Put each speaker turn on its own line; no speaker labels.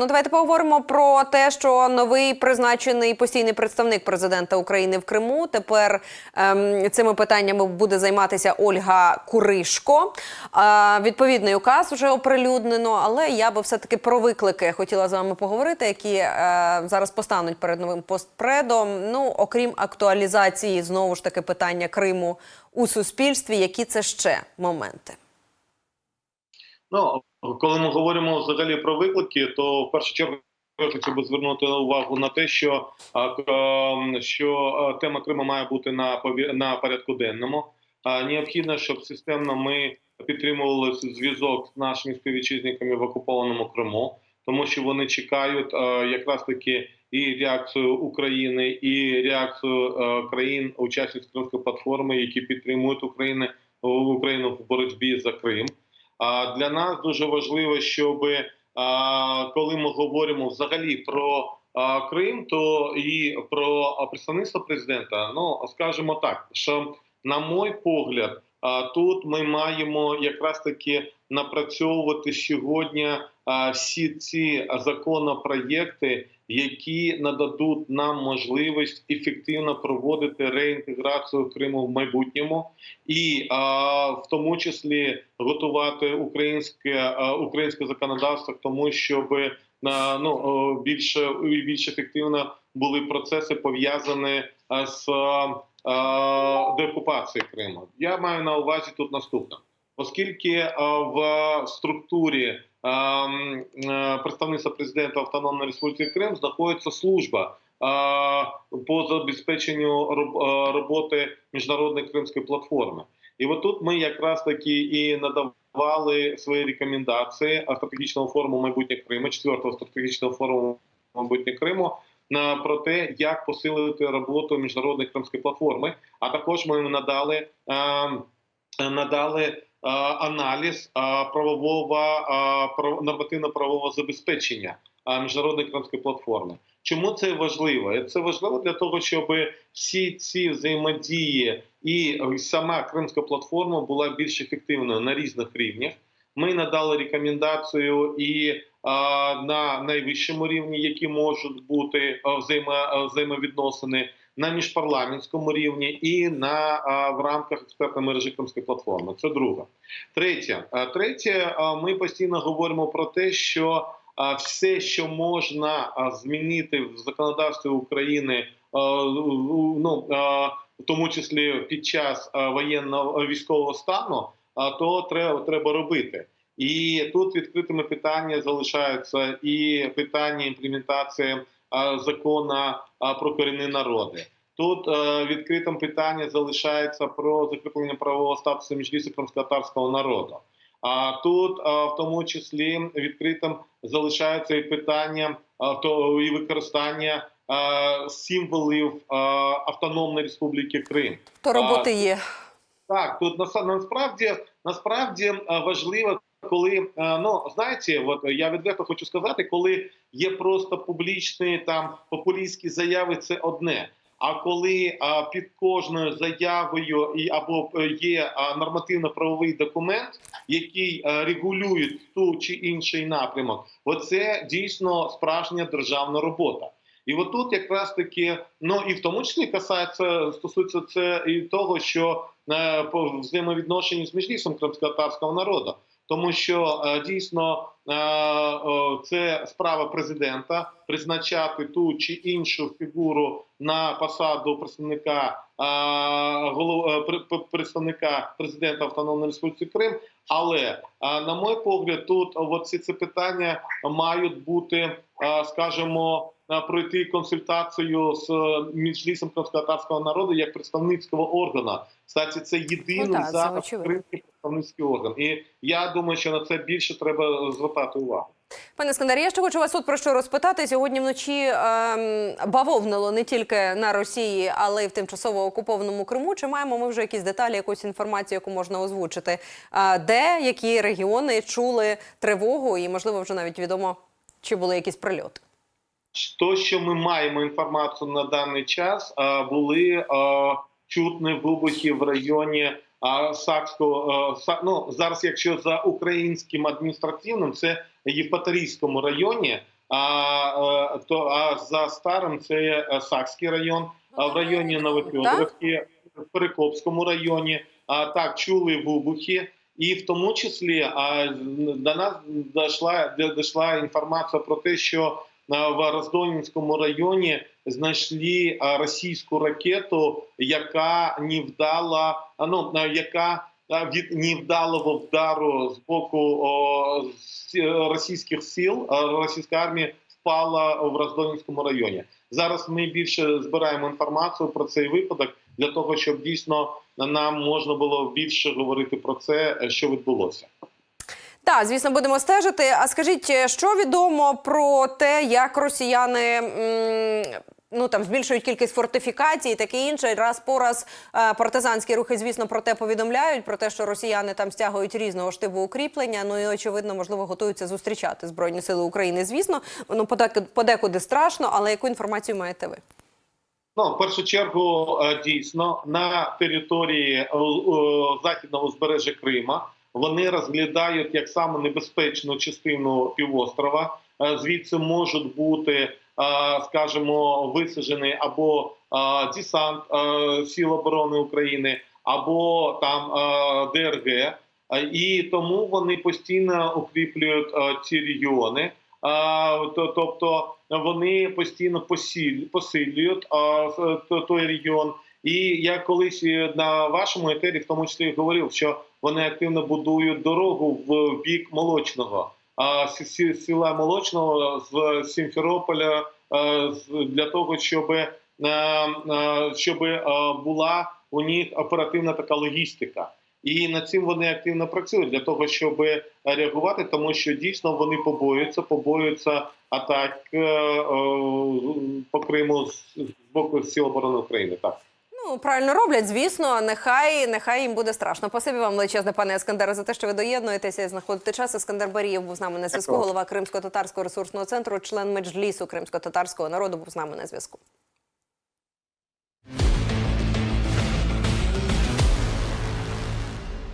Ну, давайте поговоримо про те, що новий призначений постійний представник президента України в Криму. Тепер ем, цими питаннями буде займатися Ольга Куришко. Е, відповідний указ вже оприлюднено, але я би все таки про виклики хотіла з вами поговорити, які е, зараз постануть перед новим постпредом. Ну, окрім актуалізації знову ж таки питання Криму у суспільстві, які це ще моменти.
Ну, коли ми говоримо взагалі про виклики, то в першу чергу я хотів би звернути увагу на те, що, що тема Криму має бути на на порядку денному. Необхідно, щоб системно ми підтримували зв'язок з нашими співвітчизниками в окупованому Криму, тому що вони чекають якраз таки і реакцію України, і реакцію країн, учасниць Кримської платформи, які підтримують Україну Україну в боротьбі за Крим. А для нас дуже важливо, щоб коли ми говоримо взагалі про Крим, то і про представництво президента, ну скажімо так, що на мой погляд, а, тут ми маємо якраз таки напрацьовувати сьогодні всі ці законопроєкти, які нададуть нам можливість ефективно проводити реінтеграцію Криму в майбутньому і в тому числі готувати українське українське законодавство тому, щоб а, ну і більш ефективно були процеси пов'язані з деокупацією Криму. Я маю на увазі тут наступне, оскільки в структурі представництва президента Автономної Республіки Крим знаходиться служба по забезпеченню роботи міжнародної кримської платформи. І от тут ми якраз таки і надавали свої рекомендації стратегічного форуму майбутнє Криму, четвертого стратегічного форуму майбутнє Криму. Про те, як посилити роботу міжнародної кримської платформи, а також ми надали е, надали е, аналіз е, правового е, нормативно-правового забезпечення міжнародної кримської платформи. Чому це важливо? Це важливо для того, щоб всі ці взаємодії і сама кримська платформа була більш ефективною на різних рівнях. Ми надали рекомендацію і на найвищому рівні, які можуть бути взаємо, взаємовідносини на міжпарламентському рівні і на в рамках експертної мережі Кримської платформи. Це друге. Третє, третє, ми постійно говоримо про те, що все, що можна змінити в законодавстві України, ну в тому числі під час воєнного військового стану, то треба робити. І тут відкритими питання залишаються і питання імплементації закону про корінні народи. Тут е, відкритим питання залишається про закріплення правового статусу міжлісу кримськотарського народу. А тут, е, в тому числі, відкритим залишається і питання е, то і використання символів Автономної Республіки Крим.
То роботи є.
Так, тут насправді насправді важливо, коли е, ну знаєте, от я відверто хочу сказати, коли є просто публічні там популістські заяви, це одне. А коли а, під кожною заявою і або е, є нормативно-правовий документ, який а, регулює ту чи інший напрямок, оце дійсно справжня державна робота. І отут якраз таки, ну і в тому числі касається стосується це і того, що е, по взаємовідношенні з міжлісом кримськотарського народу, тому що е, дійсно е, це справа президента призначати ту чи іншу фігуру на посаду представника е, представника президента Автономної Республіки Крим. Але на мой погляд, тут от ці питання мають бути, скажімо, пройти консультацію з міжлісом кримськотарського народу як представницького органу. Кстати, це єдиний
Ну
зараз кримський представницький орган. І я думаю, що на це більше треба звертати увагу.
Пане Скандарі, я ще хочу вас тут про що розпитати. Сьогодні вночі ем, бавовнило не тільки на Росії, але й в тимчасово окупованому Криму. Чи маємо ми вже якісь деталі, якусь інформацію, яку можна озвучити? Е, де які регіони чули тривогу, і можливо вже навіть відомо, чи були якісь прильоти?
То, що ми маємо інформацію на даний час, а, були чутні вибухи в районі а, Сакського. а, ну, зараз, якщо за українським адміністративним, це Євпаторійському районі. А, е, то, а за старим це е, Сакський район, а в районі Новофьодоровки, в Перекопському районі. А, так, чули вибухи. І в тому числі а, до нас дійшла, дійшла інформація про те, що в Роздольнському районі знайшли російську ракету, яка не вдала, ну, яка від невдалого вдару з боку о, е, російських сил, російська армія впала в Роздольнському районі. Зараз ми більше збираємо інформацію про цей випадок для того, щоб дійсно нам можна було більше говорити про це, що відбулося.
Так, звісно, будемо стежити. А скажіть, що відомо про те, як росіяни ну там збільшують кількість фортифікацій, таке інше. Раз по раз е, партизанські рухи, звісно, про те повідомляють, про те, що росіяни там стягують різного штибу укріплення. Ну і очевидно, можливо, готуються зустрічати збройні сили України. Звісно, воно подекуди, страшно, але яку інформацію маєте ви?
Ну, в першу чергу, е, дійсно, на території е, західного узбережжя Крима вони розглядають як саме небезпечну частину півострова. Е, Звідси можуть бути, е, скажімо, висаджений або е, десант Сил оборони України, або там ДРГ. І тому вони постійно укріплюють ці регіони. Тобто вони постійно посилюють той регіон. І я колись на вашому етері, в тому числі, говорив, що вони активно будують дорогу в бік молочного. Села молочного з Сімферополя для того, щоб, щоб була у них оперативна така логістика. І над цим вони активно працюють для того, щоб реагувати, тому що дійсно вони побоюються, побоюються атак е, по Криму з боку Сил оборони України. Так.
Ну, правильно роблять, звісно. Нехай нехай їм буде страшно. Спасибі вам величезне, пане Ескандере, за те, що ви доєднуєтеся і знаходите час. Ескандер Барієв був з нами на зв'язку. Голова Кримсько-татарського ресурсного центру, член меджлісу кримсько-татарського народу був з нами на зв'язку.